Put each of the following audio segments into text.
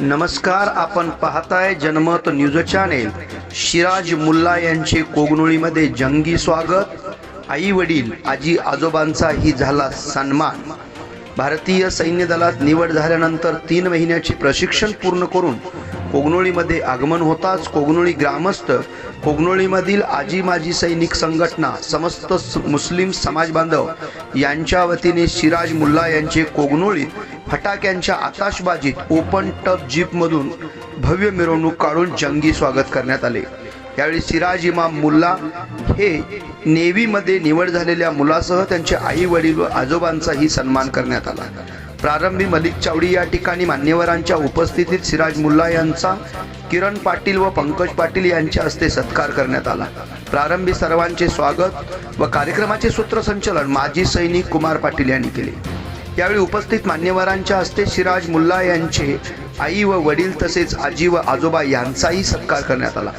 नमस्कार आपण पाहताय जनमत न्यूज चॅनेल. शिराज मुल्ला यांचे कोगनोळीमध्ये जंगी स्वागत. आई वडील आजी आजोबांचाही झाला सन्मान. भारतीय सैन्य दलात निवड झाल्यानंतर तीन महिन्याचे प्रशिक्षण पूर्ण करून कोगनोळीमध्ये आगमन होताच कोगनोळी ग्रामस्थ कोगनोळीमधील आजी माजी सैनिक संघटना समस्त मुस्लिम समाज बांधव यांच्या वतीने शिराज मुल्ला यांचे कोगनोळीत फटाक्यांच्या आताशबाजीत ओपन टफ जीपमधून भव्य मिरवणूक काढून जंगी स्वागत करण्यात आले. यावेळी सिराज इमाम मुल्ला हे नेव्हीमध्ये निवड झालेल्या मुलासह त्यांचे आई वडील व आजोबांचाही सन्मान करण्यात आला. प्रारंभी मलिक चावडी या ठिकाणी मान्यवरांच्या उपस्थितीत सिराज मुल्ला यांचा किरण पाटील व पंकज पाटील यांच्या हस्ते सत्कार करण्यात आला. प्रारंभी सर्वांचे स्वागत व कार्यक्रमाचे सूत्रसंचलन माजी सैनिक कुमार पाटील यांनी केले. यावेळी उपस्थित मान्यवरांच्या हस्ते सिराज मुल्ला यांचे आई व वडील तसेच आजी व आजोबा यांचाही सत्कार करण्यात आला.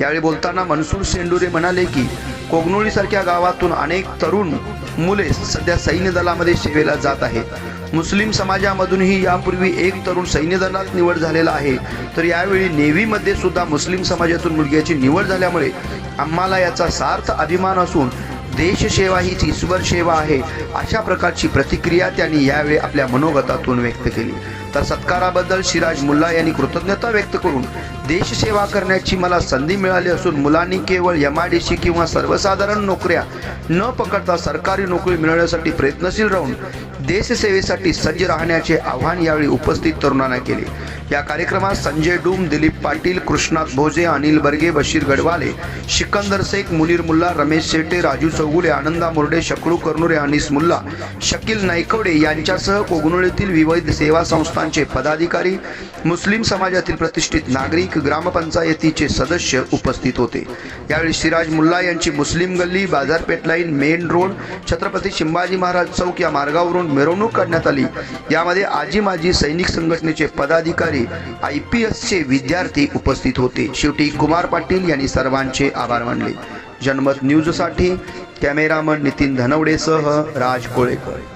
यावेळी बोलताना मनसूर शेंडुरे म्हणाले की कोगनोळीसारख्या गावातून अनेक तरुण मुले सध्या सैन्य दलामध्ये सेवेला जात आहेत. मुस्लिम समाजामधूनही यापूर्वी एक तरुण सैन्य दलात निवड झालेला आहे. तर यावेळी नेव्हीमध्ये सुद्धा मुस्लिम समाजातून मुलग्याची निवड झाल्यामुळे आम्हाला याचा सार्थ अभिमान असून देशसेवा हीच ईश्वर सेवा आहे. अशा प्रकारची प्रतिक्रिया त्यांनी यावेळी आपल्या मनोगतातून व्यक्त केली. तर सत्काराबद्दल सिराज मुल्ला यांनी कृतज्ञता व्यक्त करून देशसेवा करण्याची मला संधी मिळाली असून मुलांनी केवळ एम आय डी सी किंवा सर्वसाधारण नोकऱ्या न पकडता सरकारी नोकरी मिळवण्यासाठी प्रयत्नशील राहून देशसेवेसाठी सज्ज राहण्याचे आव्हान यावेळी उपस्थित तरुणांना केले. या कार्यक्रमात संजय डूम दिलीप पाटील कृष्णात भोजे अनिल बर्गे बशीर गडवाले सिकंदर शेख मुनीर मुल्ला रमेश शेटे राजू चौगुले आनंदा मुर्डे शकळू कर्नुरे अनिस मुल्ला शकील नायकवडे यांच्यासह कोगनोळीतील विविध सेवा संस्थांचे पदाधिकारी मुस्लिम समाजातील प्रतिष्ठित नागरिक ग्रामपंचायतीचे सदस्य उपस्थित होते. यावेळी सिराज मुल्ला यांची मुस्लिम गल्ली बाजारपेठ लाईन मेन रोड छत्रपती शिंबाजी महाराज चौक या मार्गावरून मिरवणूक काढण्यात आली. यामध्ये आजी माजी सैनिक संघटनेचे पदाधिकारी आय पी एसचे विद्यार्थी उपस्थित होते. शेवटी कुमार पाटील यांनी सर्वांचे आभार मानले. जनमत न्यूजसाठी कॅमेरामन नितीन धनवडेसह राज कोळेकर.